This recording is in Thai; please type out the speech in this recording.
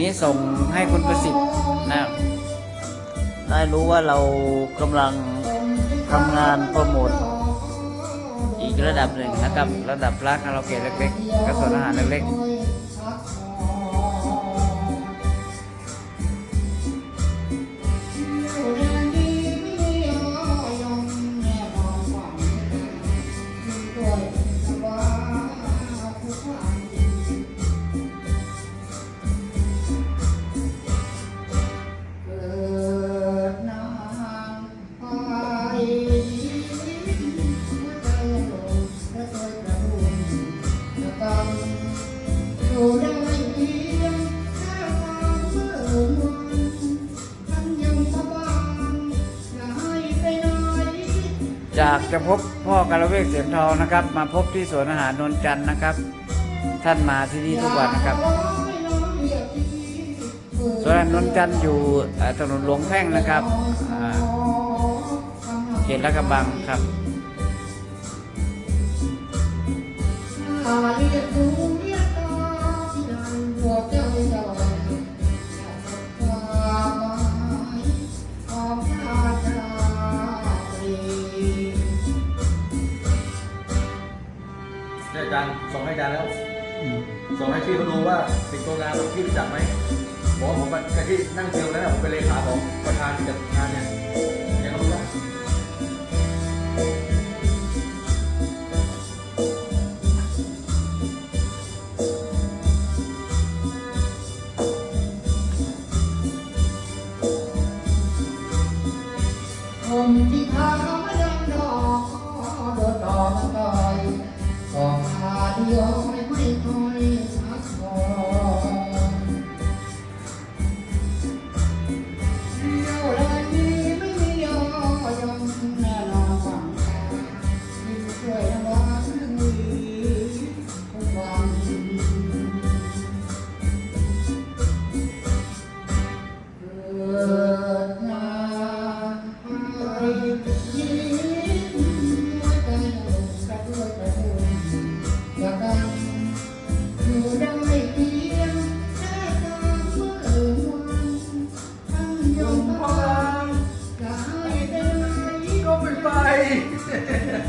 นี้ส่งให้คุณประสิทธิ์นะครับได้รู้ว่าเรากำลังทำงานโปรโมทอีกระดับหนึ่งนะครับ ระดับร้านคาราโอเกะเล็กๆกระสวนอาหารเล็กๆ จากจะพบพ่อกาลเวกเสียงทองนะครับ มาพบที่สวนอาหารนนจันทร์นะครับ ท่านมาที่นี่ทุกวันนะครับสวนอาหารนนจันทร์อยู่ถนนหลวงแพ่งนะครับเขตลาดกระบังครับ เนี่ยอาจารย์ส่งให้อาจารย์แล้ว ส่งให้พี่เขาดูว่าสิงโตงานพี่รู้จักไหมบอกว่าผมเป็นไอ้ที่นั่งเซลล์นั้นนะผมเป็นเลขาของประธานจัดงานเนี่ย Happy Yeah.